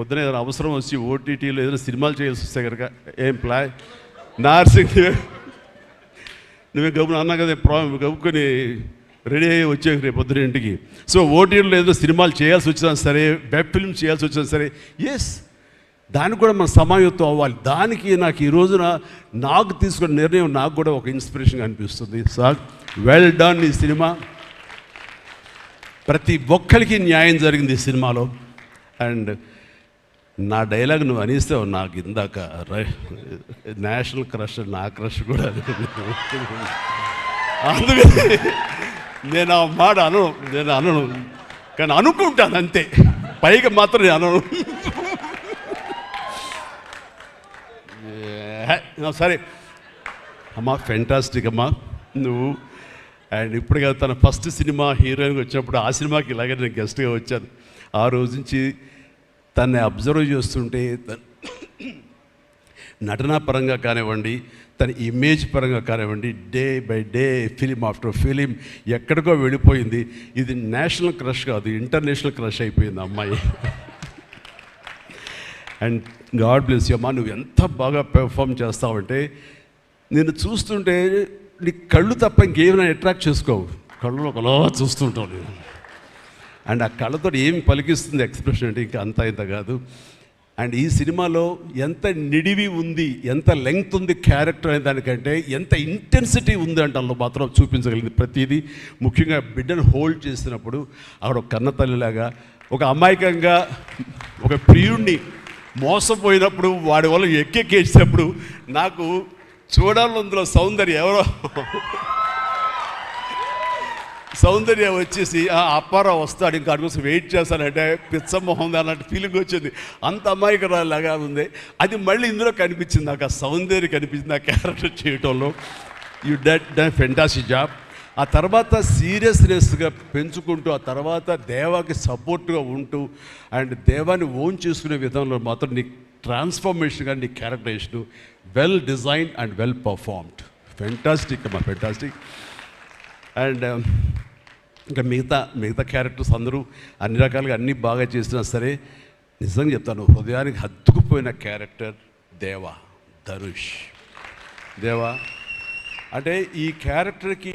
పొద్దున ఏదైనా అవసరం వచ్చి ఓటీటీలో ఏదైనా సినిమాలు చేయాల్సి వస్తే కనుక ఏం ప్లాయ్ నార్సింగ్ నువ్వే గమ్మున అన్నా కదా ప్రాబ్లం గమ్ముకొని రెడీ అయ్యి వచ్చే రేపు పొద్దున ఇంటికి. సో ఓటీటీలో ఏదో సినిమాలు చేయాల్సి వచ్చినా సరే వెబ్ ఫిల్మ్ చేయాల్సి వచ్చినా సరే ఎస్ దానికి కూడా మన సమాయత్వం అవ్వాలి. దానికి నాకు ఈ రోజున నాకు తీసుకున్న నిర్ణయం నాకు కూడా ఒక ఇన్స్పిరేషన్ అనిపిస్తుంది. సార్ వెల్ డన్ ఈ సినిమా. ప్రతి ఒక్కరికి న్యాయం జరిగింది ఈ సినిమాలో. అండ్ నా డైలాగ్ నువ్వు అనిస్తావు నాకు ఇందాక నేషనల్ క్రష్ నా క్రష్ కూడా అందుకని నేను ఆ మాట అనను నేను అనను. కానీ అనుకుంటాను అంతే. పైగా మాత్రం నేను అనను. సరే. అమ్మా ఫెంటాస్టిక్ అమ్మా. నువ్వు అండ్ ఇప్పుడు కదా తన ఫస్ట్ సినిమా హీరోయిన్గా వచ్చినప్పుడు ఆ సినిమాకి ఇలాగే నేను గెస్ట్గా వచ్చాను. ఆ రోజు నుంచి తన్ని అబ్జర్వ్ చేస్తుంటే నటనా పరంగా కానివ్వండి తన ఇమేజ్ పరంగా కానివ్వండి day by day film after film ఎక్కడికో వెళ్ళిపోయింది. ఇది నేషనల్ క్రష్ కాదు ఇంటర్నేషనల్ క్రష్ అయిపోయింది అమ్మాయి. అండ్ గాడ్ బ్లెస్ యూ అమ్మా నువ్వు ఎంత బాగా పెర్ఫామ్ చేస్తావంటే నేను చూస్తుంటే నీ కళ్ళు తప్ప ఇంకేమైనా అట్రాక్ట్ చేసుకోవు కళ్ళు ఒకలా చూస్తుంటావు నేను. అండ్ ఆ కళ్ళతో ఏం పలికిస్తుంది ఎక్స్ప్రెషన్ అంటే ఇంకా అంత ఇంత కాదు. అండ్ ఈ సినిమాలో ఎంత నిడివి ఉంది ఎంత లెంగ్త్ ఉంది క్యారెక్టర్ అనే దానికంటే ఎంత ఇంటెన్సిటీ ఉంది అంటే అందులో మాత్రం చూపించగలిగింది ప్రతిదీ. ముఖ్యంగా బిడ్డను హోల్డ్ చేసినప్పుడు ఆవిడ కన్నతల్లిలాగా కన్న తల్లిలాగా ఒక అమాయకంగా ఒక ప్రియుణ్ణి మోసపోయినప్పుడు వాడి వల్ల ఎక్కెక్కేసినప్పుడు నాకు చూడాలందులో సౌందర్యం ఎవరో సౌందర్య వచ్చేసి ఆ అప్పారావు వస్తాడు ఇంకా అటు వెయిట్ చేస్తానంటే పిచ్చమొహం అన్నట్టు ఫీలింగ్ వచ్చింది. అంత అమాయకురాలాగా ఉంది. అది మళ్ళీ ఇందులో కనిపించింది నాకు ఆ సౌందర్య కనిపించింది ఆ క్యారెక్టర్ చేయటంలో. You did done fantastic job ఆ తర్వాత సీరియస్నెస్గా పెంచుకుంటూ ఆ తర్వాత దేవాకి సపోర్ట్గా ఉంటూ అండ్ దేవాన్ని ఓన్ చేసుకునే విధంలో మాత్రం నీ ట్రాన్స్ఫర్మేషన్గా నీ characterisation well designed and well performed fantastic అమ్మా ఫెంటాస్టిక్ అండ్ ఇంకా మిగతా మిగతా క్యారెక్టర్స్ అందరూ అన్ని రకాలుగా అన్నీ బాగా చేసినా సరే నిజంగా చెప్తాను హృదయానికి హత్తుకుపోయిన క్యారెక్టర్ దేవా ధనుష్. దేవా అంటే ఈ క్యారెక్టర్కి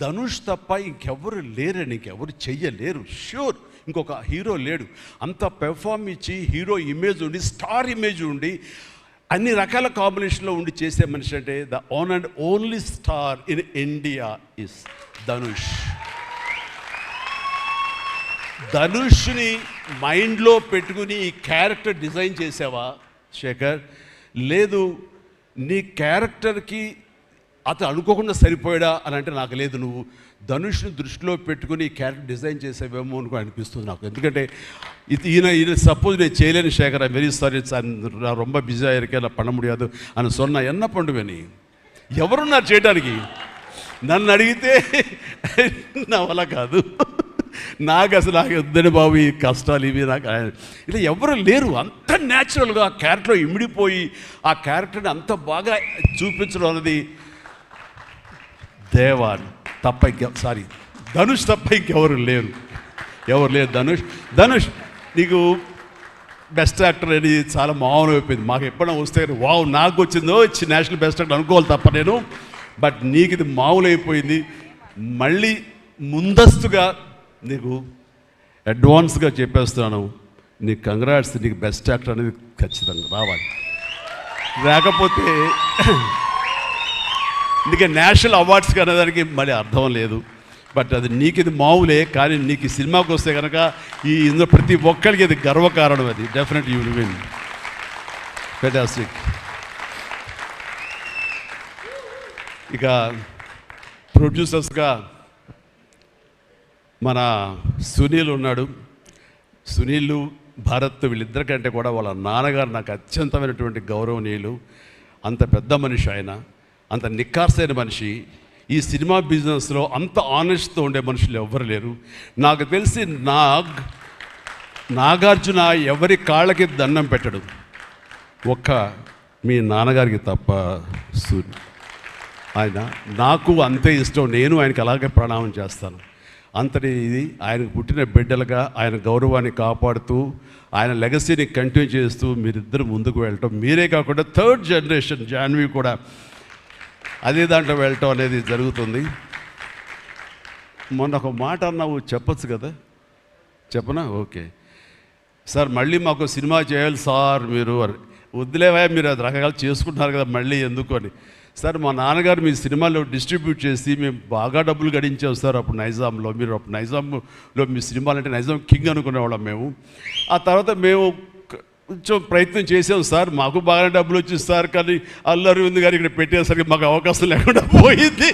ధనుష్ తప్ప ఇంకెవరు లేరని ఇంకెవరు చెయ్యలేరు ష్యూర్ ఇంకొక హీరో లేడు. అంత పెర్ఫామ్ ఇచ్చి హీరో ఇమేజ్ ఉండి స్టార్ ఇమేజ్ ఉండి అన్ని రకాల కాంబినేషన్లో ఉండి చేసే మనిషి అంటే the own and only star in India is Dhanush. ధనుష్ని మైండ్లో పెట్టుకుని ఈ క్యారెక్టర్ డిజైన్ చేసావా? శేఖర్ లేదు నీ క్యారెక్టర్కి అతను అనుకోకుండా సరిపోయాడా అని అంటే నాకు లేదు. నువ్వు ధనుష్ని దృష్టిలో పెట్టుకుని క్యారెక్టర్ డిజైన్ చేసేవేమో అనుకో అనిపిస్తుంది నాకు. ఎందుకంటే ఇది ఈయన ఈయన సపోజ్ నేను చేయలేని శేఖర్ ఐ వెరీ సారీ నా రొంబ బిజీ ఆயிருக்கே பண்ண ముడియాదు అని సొన్న ఎన్న పండుగని ఎవరున్నారు చేయడానికి నన్ను అడిగితే నా వల్ల కాదు. నాకు అసలు నాకు వద్దని బాబు ఈ కష్టాలు ఇవి నాకు ఇలా ఎవరు లేరు. అంత న్యాచురల్గా ఆ క్యారెక్టర్ ఇమిడిపోయి ఆ క్యారెక్టర్ని అంత బాగా చూపించడం అన్నది దేవాన్ తప్ప సారీ ధనుష్ తప్ప ఇంకెవరు లేరు. ఎవరు లేరు? ధనుష్. ధనుష్ నీకు బెస్ట్ యాక్టర్ అని చాలా మామూలు అయిపోయింది. మాకు ఎప్పుడైనా వస్తే వావ్ నాకు వచ్చిందో ఇచ్చి నేషనల్ బెస్ట్ యాక్టర్ అనుకోవాలి తప్ప నేను. బట్ నీకు ఇది మామూలు అయిపోయింది మళ్ళీ ముందస్తుగా నీకు అడ్వాన్స్గా చెప్పేస్తున్నాను నీకు కంగ్రాట్స్ నీకు బెస్ట్ యాక్టర్ అనేది ఖచ్చితంగా రావాలి. లేకపోతే నీకు నేషనల్ అవార్డ్స్ అనేదానికి మళ్ళీ అర్థం లేదు. బట్ అది నీకు ఇది మామూలే కానీ నీకు ఈ సినిమాకి వస్తే కనుక ఈ ఇందులో ప్రతి ఒక్కరికి ఇది గర్వకారణం అది. డెఫినెట్ యూ విన్ ఫెటాస్టిక్ ఇక ప్రొడ్యూసర్స్గా మన సునీల్ ఉన్నాడు. సునీల్ భారత్ వీళ్ళిద్దరికంటే కూడా వాళ్ళ నాన్నగారు నాకు అత్యంతమైనటువంటి గౌరవనీయులు. అంత పెద్ద మనిషి ఆయన. అంత నిక్కార్సైన మనిషి. ఈ సినిమా బిజినెస్లో అంత ఆనెస్ట్తో ఉండే మనుషులు ఎవ్వరు లేరు. నాకు తెలిసి నాగ్ నాగార్జున ఎవరి కాళ్ళకి దండం పెట్టడు. ఒక్క మీ నాన్నగారికి తప్ప సూర్యు ఆయన నాకు అంతే ఇష్టం. నేను ఆయనకి అలాగే ప్రణామం చేస్తాను. అంతటి ఇది ఆయనకు పుట్టిన బిడ్డలుగా ఆయన గౌరవాన్ని కాపాడుతూ ఆయన లెగసీని కంటిన్యూ చేస్తూ మీరిద్దరు ముందుకు వెళ్ళటం. మీరే కాకుండా థర్డ్ జనరేషన్ జాన్వి కూడా అదే దాంట్లో వెళ్ళటం అనేది జరుగుతుంది. మొన్న ఒక మాట అన్నావు చెప్పచ్చు కదా? చెప్పనా? ఓకే. సార్ మళ్ళీ మాకు సినిమా చేయాలి సార్ మీరు అని. వద్దులేవా మీరు అది రకరకాలు చేసుకుంటున్నారు కదా మళ్ళీ ఎందుకు అని. సార్ మా నాన్నగారు మీ సినిమాలో డిస్ట్రిబ్యూట్ చేసి మేము బాగా డబ్బులు గడించాం సార్ అప్పుడు నైజాంలో. మీరు అప్పుడు నైజాంలో మీ సినిమాలు అంటే నైజాం కింగ్ అనుకునేవాళ్ళం మేము. ఆ తర్వాత మేము కొంచెం ప్రయత్నం చేసాం సార్. మాకు బాగా డబ్బులు వచ్చింది సార్ కానీ అల్లరి ఉంది కానీ ఇక్కడ పెట్టేసరికి మాకు అవకాశం లేకుండా పోయింది.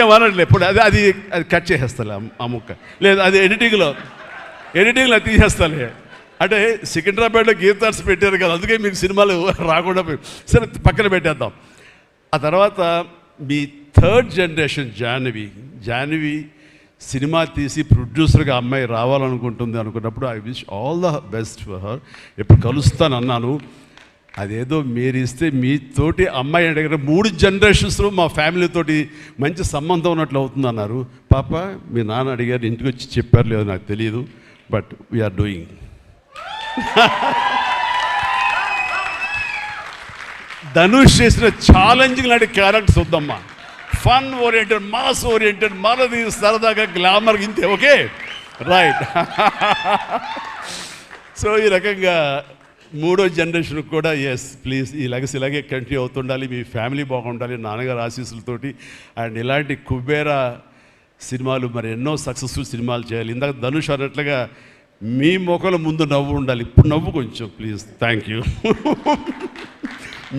ఏమనట్లే ఇప్పుడు అది అది అది కట్ చేసేస్తాలే ఆ ముక్క. లేదు అది ఎడిటింగ్లో ఎడిటింగ్లో తీసేస్తాలే. అంటే సికింద్రాబాద్లో గీతార్స్ పెట్టారు కదా అందుకే మీకు సినిమాలు రాకుండా సరే పక్కన పెట్టేద్దాం. ఆ తర్వాత మీ third generation Janhvi Janhvi cinema తీసి ప్రొడ్యూసర్గా అమ్మాయి రావాలనుకుంటుంది అనుకున్నప్పుడు I wish all the best for her ఎప్పుడు కలుస్తాను అన్నాను అదేదో మీరు ఇస్తే మీతోటి అమ్మాయి అడిగిన మూడు జనరేషన్స్లో మా ఫ్యామిలీతోటి మంచి సంబంధం ఉన్నట్లు అవుతుంది అన్నారు పాప మీ నాన్న అడిగారు ఇంటికి వచ్చి చెప్పారు లేదో నాకు తెలియదు బట్ వీఆర్ డూయింగ్ ధనుష్ చేసిన ఛాలెంజింగ్ లాంటి క్యారెక్టర్స్ వద్దమ్మా ఫన్ ఓరియంటెడ్ మాస్ ఓరియంటెడ్ మనది సరదాగా గ్లామర్ ఇంతే ఓకే? రైట్ సో ఈ రకంగా మూడో జనరేషన్ కూడా ఎస్ ప్లీజ్ ఈ లెగస్ ఇలాగే కంటిన్యూ అవుతుండాలి మీ ఫ్యామిలీ బాగుండాలి నాన్నగారు ఆశీస్సులతోటి. అండ్ ఇలాంటి కుబేరా సినిమాలు మరి ఎన్నో సక్సెస్ఫుల్ సినిమాలు చేయాలి. ఇందాక ధనుష్ అన్నట్లుగా మీ మొక్కల ముందు నవ్వు ఉండాలి. ఇప్పుడు నవ్వు కొంచెం ప్లీజ్ థ్యాంక్ యూ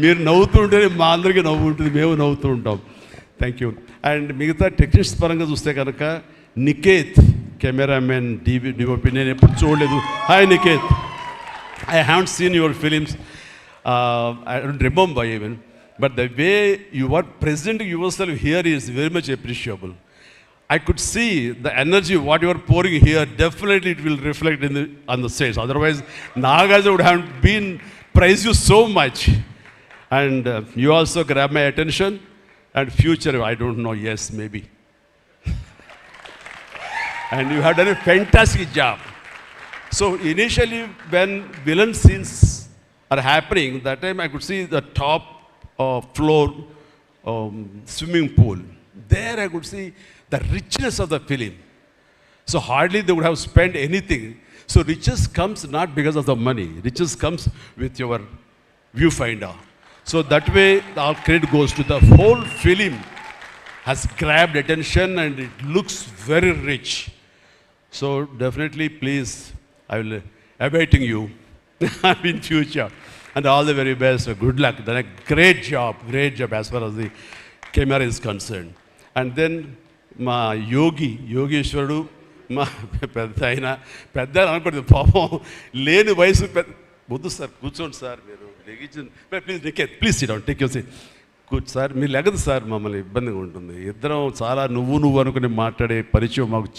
మీరు నవ్వుతూ ఉంటేనే మా అందరికీ నవ్వు ఉంటుంది. మేము నవ్వుతూ ఉంటాం. థ్యాంక్ యూ అండ్ మిగతా టెక్నిక్స్ పరంగా చూస్తే కనుక నికేత్ కెమెరామెన్ డివి డిఓపి నేను ఎప్పుడు చూడలేదు. Hi Niketh. I have seen your films I don't remember even but the way you are present yourself here is very much appreciable I could see the energy what you are pouring here. Definitely, it will reflect in the on the stage. Otherwise, Nagaja would have been praise you so much, and uh, you also grab my attention. And future, I don't know. Yes, maybe. and you have done a fantastic job. So initially, when villain scenes are happening, that time I could see the top uh, floor um, swimming pool. There I could see the richness of the film. So hardly they would have spent anything. So riches comes not because of the money. Riches comes with your viewfinder. So that way, all credit goes to the whole film has grabbed attention and it looks very rich. So definitely, please, I will awaiting you in future, and all the very best. Good luck. Done a great job, great job as far as the camera is concerned. And then మా యోగి యోగేశ్వరుడు మా పెద్ద ఆయన పెద్ద అనకూడదు పాపం లేని వయసు పెద్ద. వద్దు సార్ కూర్చోండి సార్ మీరు లెగించండి please Niketh please sit take you see కూర్చో సార్ మీరు లెగదు సార్ మమ్మల్ని ఇబ్బందిగా ఉంటుంది. ఇద్దరం చాలా నువ్వు నువ్వు అనుకుని మాట్లాడే పరిచయం మాకు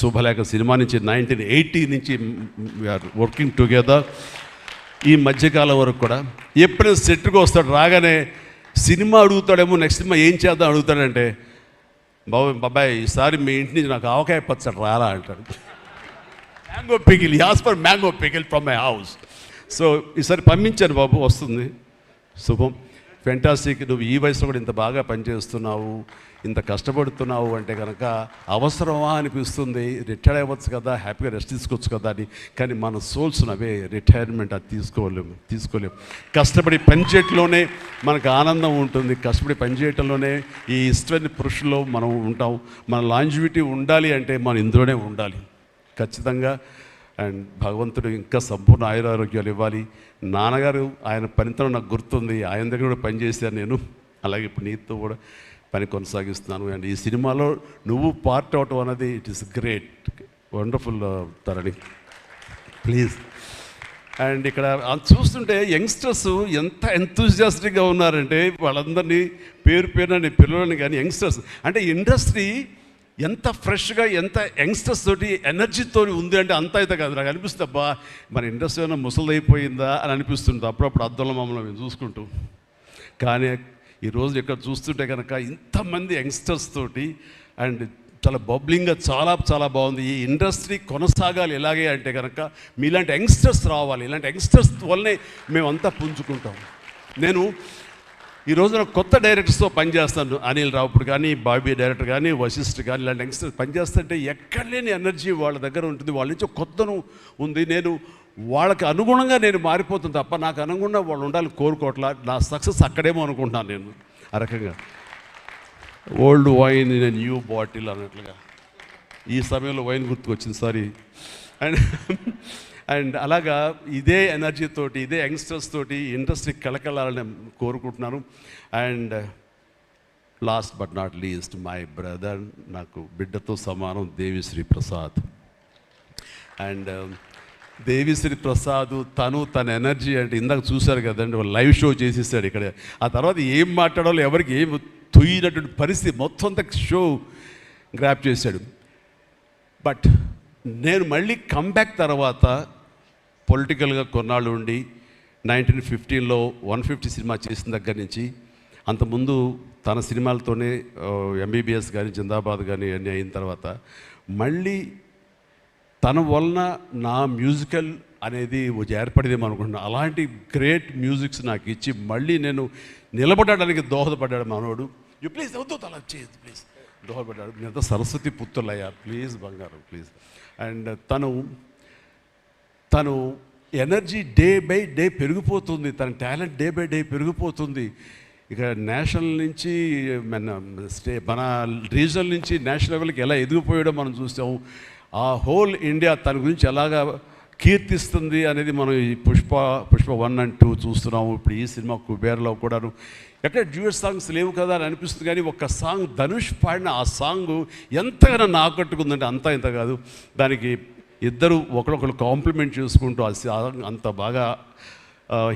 శుభలేఖ సినిమా నుంచి నైన్టీన్ ఎయిటీ నుంచి వీఆర్ వర్కింగ్ టుగెదర్ ఈ మధ్యకాలం వరకు కూడా ఎప్పుడైనా సెట్కి వస్తాడు రాగానే సినిమా అడుగుతాడేమో నెక్స్ట్ సినిమా ఏం చేద్దాం అడుగుతాడంటే బాబు బాబాయ్ ఈసారి మీ ఇంటి నుంచి నాకు ఆవకాయ పచ్చడి రాలా అంటాడు. Mango pickle as for mango pickle from my house so ఈసారి పంపించాను బాబు వస్తుంది. శుభం. ఫెంటాసీకి నువ్వు ఈ వయసులో కూడా ఇంత బాగా పనిచేస్తున్నావు ఇంత కష్టపడుతున్నావు అంటే కనుక అవసరమా అనిపిస్తుంది. రిటైర్ అవ్వచ్చు కదా హ్యాపీగా రెస్ట్ తీసుకోవచ్చు కదా అని. కానీ మన సోల్స్ అవే రిటైర్మెంట్ అది తీసుకోలేము తీసుకోలేము కష్టపడి పనిచేయటంలోనే మనకు ఆనందం ఉంటుంది. కష్టపడి పనిచేయటంలోనే ఈ ఇష్టమైన పురుషుల్లో మనం ఉంటాం. మన లాంజివిటీ ఉండాలి అంటే మనం ఇందులోనే ఉండాలి. ఖచ్చితంగా అండ్ భగవంతుడు ఇంకా సంపూర్ణ ఆయురారోగ్యాలు ఇవ్వాలి. నాన్నగారు ఆయన పనితనం నాకు గుర్తుంది. ఆయన దగ్గర కూడా పనిచేశాను నేను. అలాగే ఇప్పుడు నీతో కూడా పని కొనసాగిస్తున్నాను. అండ్ ఈ సినిమాలో నువ్వు పార్ట్ అవటం అనేది it is great wonderful Tharani. Please and ఇక్కడ చూస్తుంటే యంగ్స్టర్స్ ఎంత ఎంతూజియాస్టిక్గా ఉన్నారంటే వాళ్ళందరినీ పేరు పేరు అని పిల్లలని కానీ యంగ్స్టర్స్. అంటే ఇండస్ట్రీ ఎంత ఫ్రెష్గా ఎంత యంగ్స్టర్స్ తోటి ఎనర్జీతో ఉంది అంటే అంత అయితే కాదు. నాకు అనిపిస్తుంది అబ్బా మన ఇండస్ట్రీ ఏమైనా ముసలైపోయిందా అని అనిపిస్తుంది అప్పుడప్పుడు అద్దంలో మమ్మల్ని మేము చూసుకుంటూ. కానీ ఈరోజు ఇక్కడ చూస్తుంటే కనుక ఇంతమంది యంగ్స్టర్స్ తోటి అండ్ చాలా బబ్లింగ్గా చాలా చాలా బాగుంది. ఈ ఇండస్ట్రీ కొనసాగాలి ఎలాగే అంటే కనుక మీలాంటి యంగ్స్టర్స్ రావాలి. ఇలాంటి యంగ్స్టర్స్ వల్లనే మేమంతా పుంజుకుంటాం. నేను ఈ రోజున కొత్త డైరెక్టర్స్తో పనిచేస్తాను అనిల్ రావుపుడు కానీ బాబీ డైరెక్టర్ కానీ వశిష్ఠ్ కానీ ఇలాంటి యంగ్స్టర్స్ పనిచేస్తుంటే ఎక్కడ లేని ఎనర్జీ వాళ్ళ దగ్గర ఉంటుంది. వాళ్ళ నుంచి కొత్తను ఉంది. నేను వాళ్ళకి అనుగుణంగా నేను మారిపోతుంది తప్ప నాకు అనుగుణంగా వాళ్ళు ఉండాలి కోరుకోవట్లా. నా సక్సెస్ అక్కడేమో అనుకుంటున్నాను నేను. ఆ రకంగా. Old wine in new bottle అన్నట్లుగా. ఈ సమయంలో వైన్ గుర్తుకొచ్చింది సారీ అండ్ అండ్ అలాగా ఇదే ఎనర్జీ తోటి ఇదే యంగ్స్టర్స్ తోటి ఇండస్ట్రీ కలకలాలని కోరుకుంటున్నాను. And last but not least my brother నాకు బిడ్డతో సమానం దేవిశ్రీ ప్రసాద్. అండ్ దేవిశ్రీ ప్రసాద్ తను తన ఎనర్జీ అంటే ఇందాక చూశారు కదండి వాళ్ళు లైవ్ షో చేసేసాడు ఇక్కడ. ఆ తర్వాత ఏం మాట్లాడాలో ఎవరికి ఏం తుయ్యినటువంటి పరిస్థితి మొత్తం అంత షో గ్రాప్ చేశాడు. బట్ నేను మళ్ళీ కంబ్యాక్ తర్వాత పొలిటికల్గా కొన్నాళ్ళు ఉండి నైన్టీన్ ఫిఫ్టీన్లో వన్ ఫిఫ్టీ సినిమా చేసిన దగ్గర నుంచి అంతకుముందు తన సినిమాలతోనే ఎంబీబీఎస్ కానీ జిందాబాద్ కానీ అన్నీ అయిన తర్వాత మళ్ళీ తన వలన నా మ్యూజికల్ అనేది ఏర్పడేదేమో అనుకుంటున్నాను అలాంటి గ్రేట్ మ్యూజిక్స్ నాకు ఇచ్చి మళ్ళీ నేను నిలబడడానికి దోహదపడ్డాడు మనోడు. యూ ప్లీజ్ వద్దు అలా చేయదు ప్లీజ్ దోహదపడ్డాడు. నేను సరస్వతి పుత్రులయ్యా. ప్లీజ్ బంగారం ప్లీజ్. అండ్ తను తను ఎనర్జీ డే బై డే పెరిగిపోతుంది. తన టాలెంట్ డే బై డే పెరిగిపోతుంది. ఇక నేషనల్ నుంచి మన స్టే మన రీజనల్ నుంచి నేషనల్ లెవెల్కి ఎలా ఎదిగిపోయాడో మనం చూసాం ఆ హోల్ ఇండియా తన గురించి ఎలాగా కీర్తిస్తుంది అనేది మనం ఈ Pushpa Pushpa one and two చూస్తున్నాము. ఇప్పుడు ఈ సినిమా కుబేర్లో కూడాను. ఎక్కడ డ్యూయట్ సాంగ్స్ లేవు కదా అని అనిపిస్తుంది కానీ ఒక సాంగ్ ధనుష్ పాడిన ఆ సాంగ్ ఎంతగానో నాకట్టుకుందంటే అంత అంతా ఇంత కాదు. దానికి ఇద్దరు ఒకరొకరు కాంప్లిమెంట్ చేసుకుంటూ ఆ సాంగ్ అంత బాగా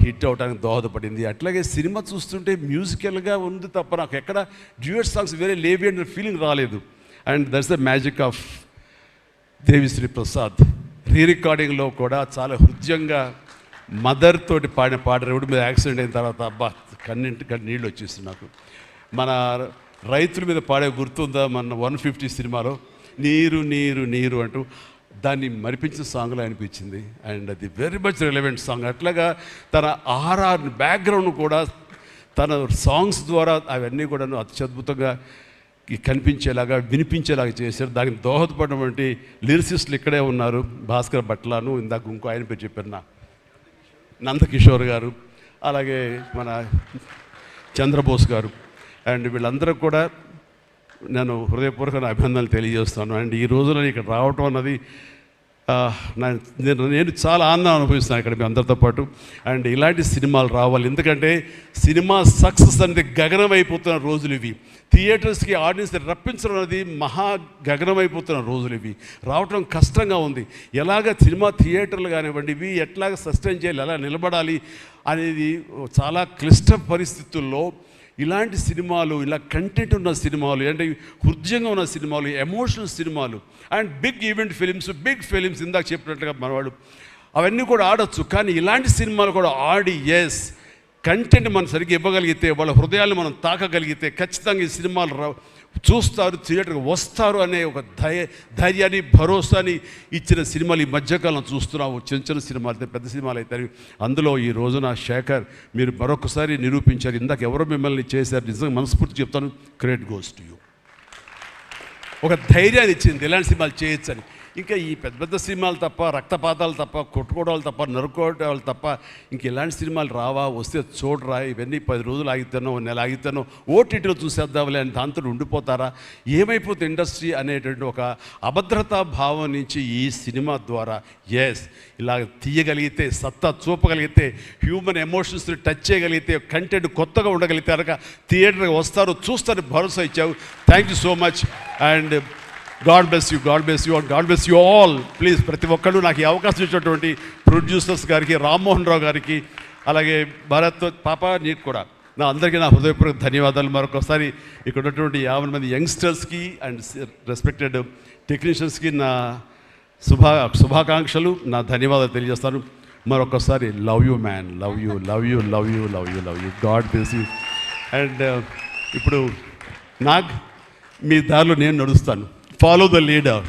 హిట్ అవడానికి దోహదపడింది. అట్లాగే సినిమా చూస్తుంటే మ్యూజికల్గా ఉంది తప్ప నాకు ఎక్కడ డ్యూయట్ సాంగ్స్ వేరే లేవి అనే ఫీలింగ్ రాలేదు. And that's the magic of Devi Sri Prasad. Pre రికార్డింగ్లో కూడా చాలా హృదయంగా మదర్ తోటి పాడిన పాట రోడ్డు మీద యాక్సిడెంట్ అయిన తర్వాత అబ్బా కన్నింటి నీళ్ళు వచ్చేసి నాకు. మన రైతుల మీద పాడే గుర్తుందా మన వన్ ఫిఫ్టీ సినిమాలో? నీరు నీరు నీరు అంటూ దాన్ని మరిపించిన సాంగ్లో అనిపించింది. అండ్ అది వెరీ మచ్ రిలవెంట్ సాంగ్. అట్లాగా తన ఆర్ఆర్ బ్యాక్గ్రౌండ్ కూడా తన సాంగ్స్ ద్వారా అవన్నీ కూడా అత్యద్భుతంగా కనిపించేలాగా వినిపించేలాగా చేశారు. దానికి దోహదపడినటువంటి లిరిసిస్టులు ఇక్కడే ఉన్నారు. భాస్కర్ భట్లాను ఇందాక ఇంకో ఆయన పేరు చెప్పారు నా నందకిషోర్ గారు అలాగే మన చంద్రబోస్ గారు. అండ్ వీళ్ళందరూ కూడా నేను హృదయపూర్వక అభినందనలు తెలియజేస్తాను. అండ్ ఈ రోజున ఇక్కడ రావటం అన్నది నేను నేను చాలా ఆనందం అనుభవిస్తున్నాను ఇక్కడ మీ అందరితో పాటు. అండ్ ఇలాంటి సినిమాలు రావాలి. ఎందుకంటే సినిమా సక్సెస్ అనేది గగనం అయిపోతున్న రోజులు ఇవి. థియేటర్స్కి ఆడియన్స్ రప్పించడం అనేది మహా గగనం అయిపోతున్న రోజులు ఇవి. రావటం కష్టంగా ఉంది. ఎలాగ సినిమా థియేటర్లు కానివ్వండి ఇవి ఎట్లాగ సస్టైన్ చేయాలి ఎలా నిలబడాలి అనేది చాలా క్లిష్ట పరిస్థితుల్లో ఇలాంటి సినిమాలు ఇలా కంటెంట్ ఉన్న సినిమాలు అంటే హృదయంగా ఉన్న సినిమాలు ఎమోషనల్ సినిమాలు and big event films big films ఇందాక చెప్పినట్టుగా మనవాడు అవన్నీ కూడా ఆడొచ్చు. కానీ ఇలాంటి సినిమాలు కూడా ఆడి ఎస్ కంటెంట్ మనం సరిగ్గా ఇవ్వగలిగితే వాళ్ళ హృదయాలు మనం తాకగలిగితే ఖచ్చితంగా ఈ సినిమాలు రా- చూస్తారు థియేటర్కి వస్తారు అనే ఒక ధైర్య ధైర్యాన్ని భరోసాని ఇచ్చిన సినిమాలు ఈ మధ్యకాలం చూస్తున్నాము చిన్న చిన్న సినిమాలు అయితే పెద్ద సినిమాలు అయితే అందులో ఈ రోజున శేఖర్ మీరు మరొకసారి నిరూపించారు. ఇందాక ఎవరో మిమ్మల్ని చేశారు. నిజంగా మనస్ఫూర్తి చెప్తాను. క్రెడిట్ గోస్ టు యూ ఒక ధైర్యాన్ని ఇచ్చింది. ఇలాంటి సినిమాలు చేయొచ్చని. ఇంకా ఈ పెద్ద పెద్ద సినిమాలు తప్ప రక్తపాతాలు తప్ప కొట్టుకోవడాలు తప్ప నరుకోవడాలు తప్ప ఇంక ఇలాంటి సినిమాలు రావా వస్తే చూడరా ఇవన్నీ పది రోజులు ఆగితేనో నెల ఆగితేనో ఓటీటీలో చూసేద్దాంలే అని దాంతో ఉండిపోతారా? ఏమైపోతుంది ఇండస్ట్రీ అనేటువంటి ఒక అభద్రతా భావం నుంచి ఈ సినిమా ద్వారా ఎస్ ఇలా తీయగలిగితే సత్తా చూపగలిగితే హ్యూమన్ ఎమోషన్స్ని టచ్ చేయగలిగితే కంటెంట్ కొత్తగా ఉండగలిగితే కనుక థియేటర్కి వస్తారు చూస్తారు భరోసా ఇచ్చావు. Thank you so much and God bless you God bless you God bless you all please ప్రతి ఒక్కళ్ళు నాకు ఈ అవకాశం ఇచ్చినటువంటి ప్రొడ్యూసర్స్ గారికి రామ్మోహన్ రావు గారికి అలాగే భారత్ పాప నీకు కూడా. నా అందరికీ నా హృదయపూర్వక ధన్యవాదాలు. మరొకసారి ఇక్కడ ఉన్నటువంటి యాభై మంది యంగ్స్టర్స్కి అండ్ రెస్పెక్టెడ్ టెక్నీషియన్స్కి నా శుభా శుభాకాంక్షలు. నా ధన్యవాదాలు తెలియజేస్తాను. మరొకసారి love you man love you love you love you love you love you God bless you and ఇప్పుడు నాగ్ మీ దారిలో నేను నడుస్తాను. Follow the leader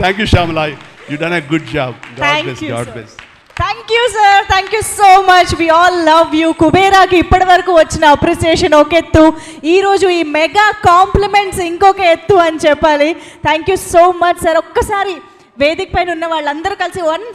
thank you Shyamala you done a good job God bless God bless thank you sir thank you so much we all love you కుబేరాకి ఇప్పటి వరకు వచ్చిన appreciation ఒక ఎత్తు. ఈరోజు ఈ మెగా కాంప్లిమెంట్స్ ఇంకొక ఎత్తు అని చెప్పాలి. Thank you so much sir ఒక్కసారి వేదిక పైన ఉన్న వాళ్ళందరూ కలిసి వన్